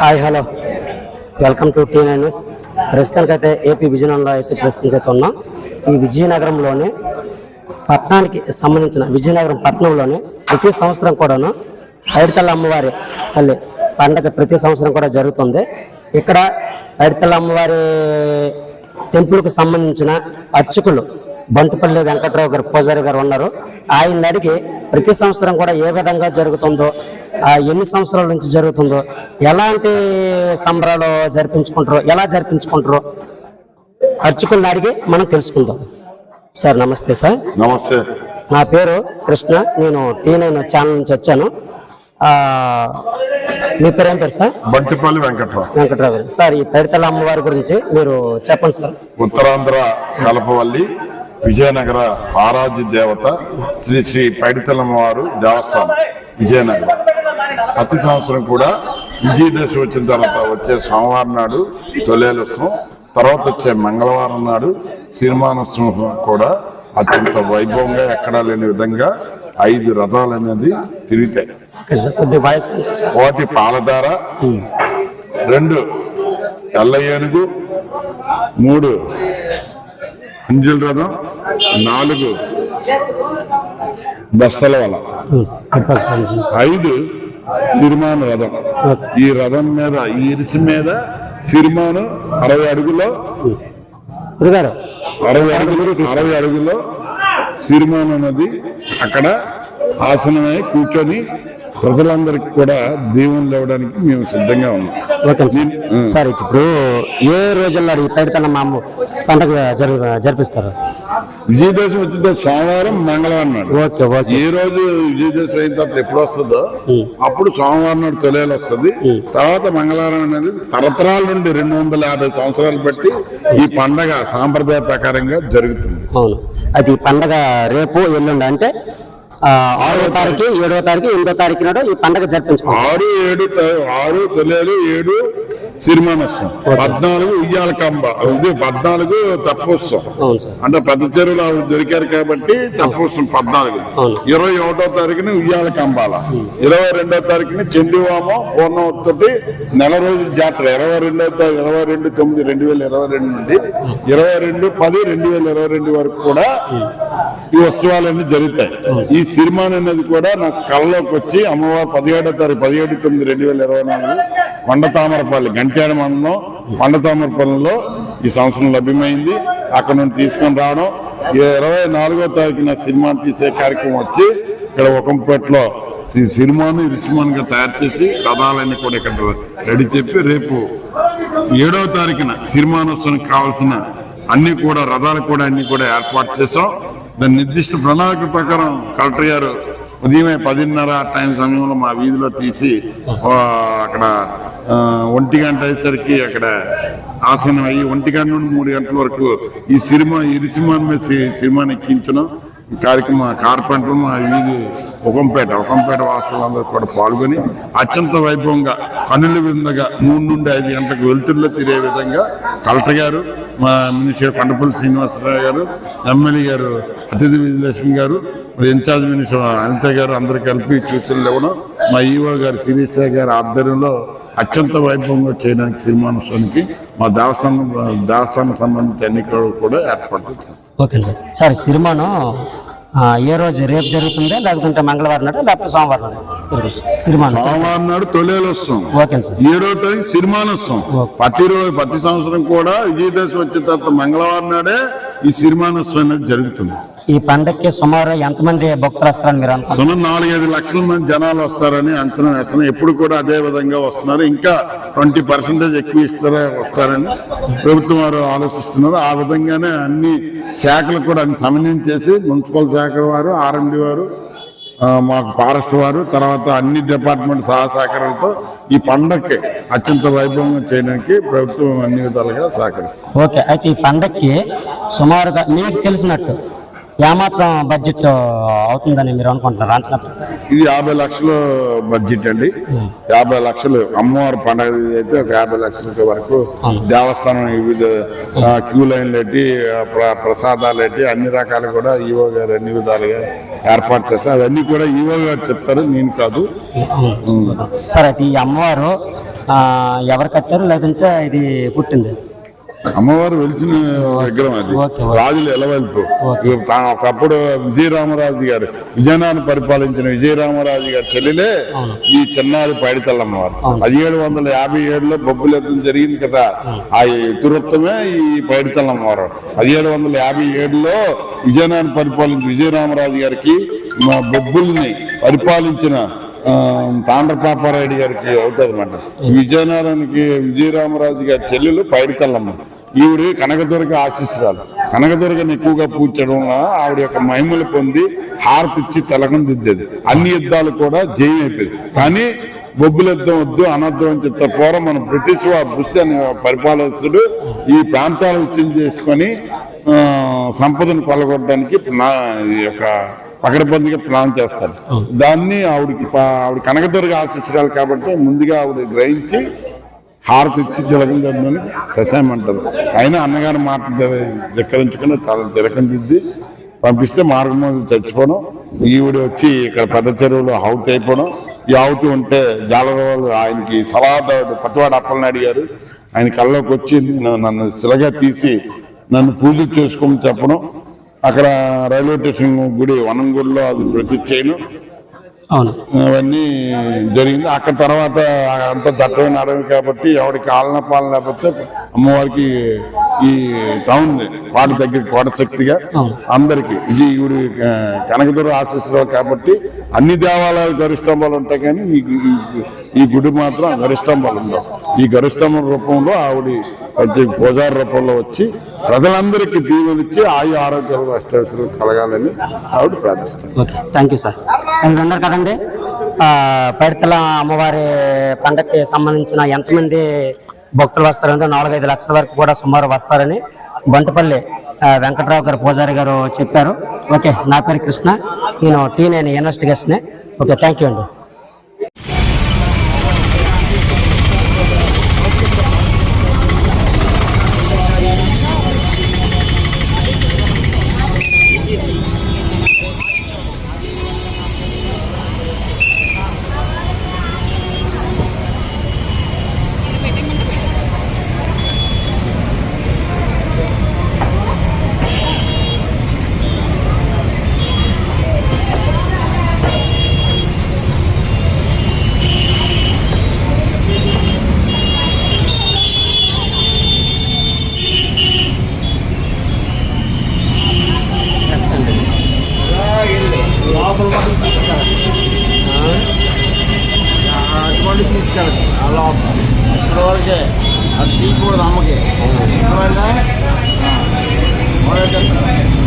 Hi hello. Welcome to T nine news. అయితే AP విజయనగరంలో అయితే ప్రస్తుతానికైతే ఉన్నాం. ఈ విజయనగరంలోని పట్టణానికి సంబంధించిన విజయనగరం పట్టణంలోని ప్రతి సంవత్సరం కూడాను ఐడితల అమ్మవారి తల్లి పండగ ప్రతి సంవత్సరం కూడా జరుగుతుంది. ఇక్కడ ఐడితల అమ్మవారి టెంపుల్కి సంబంధించిన అర్చకులు బంటుపల్లి వెంకట్రావు గారు పూజారి గారు ఉన్నారు. ఆయన అడిగి ప్రతి సంవత్సరం కూడా ఏ విధంగా జరుగుతుందో ఆ ఎన్ని సంవత్సరాల నుంచి జరుగుతుందో ఎలాంటి సంబరాలు జరిపించుకుంటారో ఎలా జరిపించుకుంటారో అర్చకులను అడిగి మనం తెలుసుకుందాం. సార్ నమస్తే సార్. నమస్తే. నా పేరు కృష్ణ. నేను టీ నైన్ ఛానల్ నుంచి వచ్చాను. మీ పేరు ఏం పేరు సార్? బంటిపల్లి వెంకట్రావు. వెంకట్రావు. గారు సార్ ఈ పైడితల అమ్మవారి గురించి మీరు చెప్పండి సార్. ఉత్తరాంధ్ర కలపవల్లి విజయనగర ఆరాధ్య దేవత శ్రీ శ్రీ పైడితల్లమ్మ వారు దేవస్థానం విజయనగరం. ప్రతి సంవత్సరం కూడా విజయదశమి వచ్చిన తర్వాత వచ్చే సోమవారం నాడు తొలేలోత్సవం తర్వాత వచ్చే మంగళవారం నాడు సినిమానోత్సవం కూడా అత్యంత వైభవంగా ఎక్కడా లేని విధంగా ఐదు రథాలు అనేది తిరుగుతాయి. ఒకటి పాలధార రెండు తెల్ల ఏనుగు మూడు అంజుల రథం నాలుగు బస్తల వల. ఐదు సిరిమాను రథం. ఈ రథం మీద ఈ ఇరుసు మీద సిరిమాను అరవై అడుగులో అరవై అడుగులు అరవై అడుగులో సిరిమాను అనేది అక్కడ ఆసనమై కూర్చొని ప్రజలందరికీ కూడా దీవెనలు ఇవ్వడానికి మేము సిద్ధంగా ఉన్నాం. Okay sir. సార్ ఇప్పుడు ఏ రోజుల్లో ఈ పైడితల మామ పండగ జరు జరిపిస్తారు? విజయదశమి వచ్చిన సోమవారం మంగళవారం నాడు. Okay okay. ఏ రోజు విజయదశమి అయిన తర్వాత ఎప్పుడు వస్తుందో అప్పుడు సోమవారం నాడు తొలేలు వస్తుంది. తర్వాత మంగళవారం అనేది తరతరాల నుండి రెండు వందల యాభై సంవత్సరాలు బట్టి ఈ పండగ సాంప్రదాయ ప్రకారంగా జరుగుతుంది. అవును. అది ఈ పండగ రేపు ఎల్లుండి అంటే ఆరో తారీఖు ఏడో తారీఖు ఎనిమిదో తారీఖు నాడు ఈ పండగ జరిపించుకోవాలి ఆరు ఏడు త- ఆరు తొలేలు ఏడు సిరిమానోత్సవం పద్నాలుగు ఉయ్యాల కంబ. ఇది పద్నాలుగు తప్పోత్సవం. అవును సార్. అంటే పెద్ద చెరువులు ఆవిడ దొరికారు కాబట్టి తప్పోత్సవం పద్నాలుగు. అవును. ఇరవై ఒకటో తారీఖున ఉయ్యాల కంబాల. ఇరవై రెండో తారీఖున చండీవామం పూర్ణవతితోటి నెల రోజుల జాతర. ఇరవై రెండో తా- ఇరవై రెండు తొమ్మిది రెండు వేల ఇరవై రెండు నుండి ఇరవై రెండు పది రెండు వేల ఇరవై రెండు వరకు కూడా ఈ ఉత్సవాలన్నీ జరుగుతాయి. ఈ సిరిమాన్ అనేది కూడా నాకు కళ్ళలోకి వచ్చి అమ్మవారు పదిహేడో తారీఖు పదిహేడు తొమ్మిది రెండు వేల ఇరవై నాలుగు కొండతామరపల్లి గంట్యాడ మండలం కొండతామరపల్లిలో ఈ సంవత్సరం లభ్యమైంది. అక్కడ నుండి తీసుకొని రావడం. ఈ ఇరవై నాలుగో తారీఖున సినిమా తీసే కార్యక్రమం వచ్చి ఇక్కడ ఒకంపేటలో ఈ సినిమాను రిసిమాన్ తయారు చేసి రథాలన్నీ కూడా ఇక్కడ రెడీ చెప్పి రేపు ఏడవ తారీఖున సిరిమానోత్సవానికి కావాల్సిన అన్ని కూడా రథాలు కూడా అన్ని కూడా ఏర్పాటు చేసాం. దాని నిర్దిష్ట ప్రణాళిక ప్రకారం కలెక్టర్ గారు ఉదయమే పదిన్నర టైం సమయంలో మా వీధిలో తీసి అక్కడ ఒంటి గంట అయ్యేసరికి అక్కడ ఆసనం అయ్యి ఒంటి గంట నుండి మూడు గంటల వరకు ఈ సినిమా ఈ సినిమాని మీద సి- సినిమాని ఎక్కించడం కార్యక్రమ కార్పెంటర్ మా వీధి ఒకంపేట ఒకంపేట వాసులందరూ కూడా పాల్గొని అత్యంత వైభవంగా కనుల విందగా మూడు నుండి ఐదు గంటలకు వెలుతురులో తిరిగే విధంగా కలెక్టర్ గారు మా మినిస్టర్ కొండపల్లి శ్రీనివాసరావు గారు ఎమ్మెల్యే గారు అతిథి విజయలక్ష్మి గారు మరి ఇన్ఛార్జ్ మినిస్టర్ అనిత గారు అందరు కలిపి సూచనలు ఇవ్వడం మా ఈవో గారు శిరీష గారి ఆధ్వర్యంలో అత్యంత వైభవంగా చేయడానికి సినిమానోత్సవానికి మా దేవస్థానం దేవస్థానం సంబంధించి ఎన్నికలు కూడా ఏర్పాటు చేస్తాం ఓకే సార్. సార్ సినిమాను ఏ రోజు రేపు జరుగుతుందా? లేకుంటే మంగళవారం నాడు లేకపోతే సోమవారం నాడు? సిరిమాను సోమవారం నాడు తొలేలు వస్తాం. Okay sir. ఏడో తారీఖు సిరిమానోత్సవం ప్రతి రోజు ప్రతి సంవత్సరం కూడా విజయదశమి వచ్చిన తర్వాత మంగళవారం నాడే ఈ సిరిమానోత్సవం అనేది జరుగుతుంది. ఈ పండగకి సుమారు ఎంతమంది భక్తులు వస్తారని మీరు అనుకుంటున్నారు? సుమారు నాలుగైదు లక్షల మంది జనాలు వస్తారని అంచనా వేస్తున్నాం. ఎప్పుడు కూడా అదే విధంగా వస్తున్నారు. ఇంకా ట్వంటీ పర్సెంటేజ్ ఎక్కువ ఇస్తారా వస్తారని ప్రభుత్వం వారు ఆలోచిస్తున్నారు. ఆ విధంగానే అన్ని శాఖలు కూడా అన్ని సమన్వయం చేసి మున్సిపల్ శాఖ వారు ఆర్ఎండి వారు మాకు ఫారెస్ట్ వారు తర్వాత అన్ని డిపార్ట్మెంట్ సహా సహకారాలతో ఈ పండగకి అత్యంత వైభవంగా చేయడానికి ప్రభుత్వం అన్ని విధాలుగా సహకరిస్తుంది. ఓకే. అయితే ఈ పండక్కి సుమారుగా మీకు తెలిసినట్టు ఏమాత్రం బడ్జెట్ అవుతుందని మీరు అనుకుంటున్నారు అంచనా? ఇది యాభై లక్షల బడ్జెట్ అండి. యాభై లక్షలు అమ్మవారి పండగ అయితే ఒక యాభై లక్షల వరకు దేవస్థానం వివిధ క్యూ లైన్లు ప్ర- ప్రసాదాలు పెట్టి అన్ని రకాలు కూడా ఈవో గారు అన్ని విధాలుగా ఏర్పాటు చేస్తారు. అవన్నీ కూడా ఈవో గారు చెప్తారు నేను కాదు. సరే అయితే ఈ అమ్మవారు ఎవరు కట్టారు? లేదంటే ఇది పుట్టింది? అమ్మవారు వెలిసిన విగ్రహం అది. రాజులు ఎలవెల్పు. తా- ఒకప్పుడు విజయరామరాజు గారు విజయనగరం పరిపాలించిన విజయరామరాజు గారి చెల్లెలే ఈ చిన్నారి పైడితల్లమ్మవారు పదిహేడు వందల యాభై ఏడులో బొబ్బుల యుద్ధం జరిగింది కదా ఆ ఇతివృత్తమే ఈ పైడితల్లమ్మవారు పదిహేడు వందల యాభై ఏడులో విజయనగరం పరిపాలించిన విజయరామరాజు గారికి మా బొబ్బుల్ని పరిపాలించిన ఆ, తాండ్రపాపారాయుడు గారికి అవుతుంది అనమాట విజయనగరానికి విజయరామరాజు గారి చెల్లెలు పైడితల్లమ్మ. ఈవిడ కనకదుర్గ ఆశిస్తురాలు కనకదుర్గని ఎక్కువగా పూడ్చడం వల్ల ఆవిడ యొక్క మహిమలు పొంది హారతిచ్చి తెలకం దిద్దేది అన్ని యుద్ధాలు కూడా జయం అయిపోయింది కానీ బొబ్బులద్దం వద్దు అనర్థం అని చెప్తే పూర్వం మన బ్రిటిష్ వారు బుష్ అనే పరిపాలకుడు ఈ ప్రాంతాలు ఉచ్యం చేసుకొని సంపదను కొలగొట్టడానికి నా ఈ యొక్క పకడబందిగా ప్లాన్ చేస్తారు. దాన్ని ఆవిడకి ఆవిడ కనకదుర్గ ఆశిస్తురాలు కాబట్టి ముందుగా ఆవిడ గ్రహించి హారతి ఇచ్చి తిలకం చదవని ససామంటారు. అయినా అన్నగారి మాట ధిక్కరించుకుని తల తిలకం దిద్ది పంపిస్తే మార్గం మీద చచ్చిపోవడం ఈవిడ వచ్చి ఇక్కడ పెద్ద చెరువులో హౌత్ అయిపోవడం ఈ హౌత్ ఉంటే జాలరవాళ్ళు ఆయనకి సలహాదారుడు పతివాడు అప్పలనాయుడు గారు ఆయన కళ్ళలోకి వచ్చి నన్ను- శిలగా తీసి నన్ను పూజ చేసుకోమని చెప్పడం అక్కడ రైల్వే స్టేషన్ గుడి వనంగుడిలో అది ప్రతిచ్చేయను అవును. అవన్నీ జరిగింది. అక్కడ తర్వాత అంత దట్టమైన అడవి కాబట్టి ఎవరికి ఆలన పాలన లేకపోతే అమ్మవారికి ఈ టౌన్ కోట దగ్గర కోట శక్తిగా అందరికి. ఇది ఈవిడ ఆ, కనకదుర్గ ఆశిస్తున్నారు కాబట్టి అన్ని దేవాలయాలు గరిస్తంభాలు ఉంటాయి కానీ ఈ గుడి మాత్రం గరిస్తంభాలు ఉండవు. ఈ గరిస్తంభం రూపంలో ఆవిడ పూజారి రూపంలో వచ్చి ప్రజలందరికీ దీవెనిచ్చి ఇచ్చి ఆయు ఆరోగ్యాలు అష్టైశ్వర్యాలు కలగాలని ఆవిడ ప్రార్థిస్తాను ఓకే. Thank you sir. మీరు ఉన్నారు కదండి. పైడితల అమ్మవారి పండగకి సంబంధించిన ఎంతమంది భక్తులు వస్తారంటే నాలుగైదు లక్షల వరకు కూడా సుమారు వస్తారని బంటపల్లి వెంకటరావు వెంకట్రావు గారు పూజారి గారు చెప్పారు. ఓకే నా పేరు కృష్ణ. నేను టీ నేను ఇన్వెస్టిగేషనే. ఓకే థ్యాంక్ యూ అండి. అటువంటి తీసుకెళ్ళండి. ఆ లోపల. ఇప్పటి అది తీయకూడదు అమ్మకి ఇప్పుడైనా మొదటి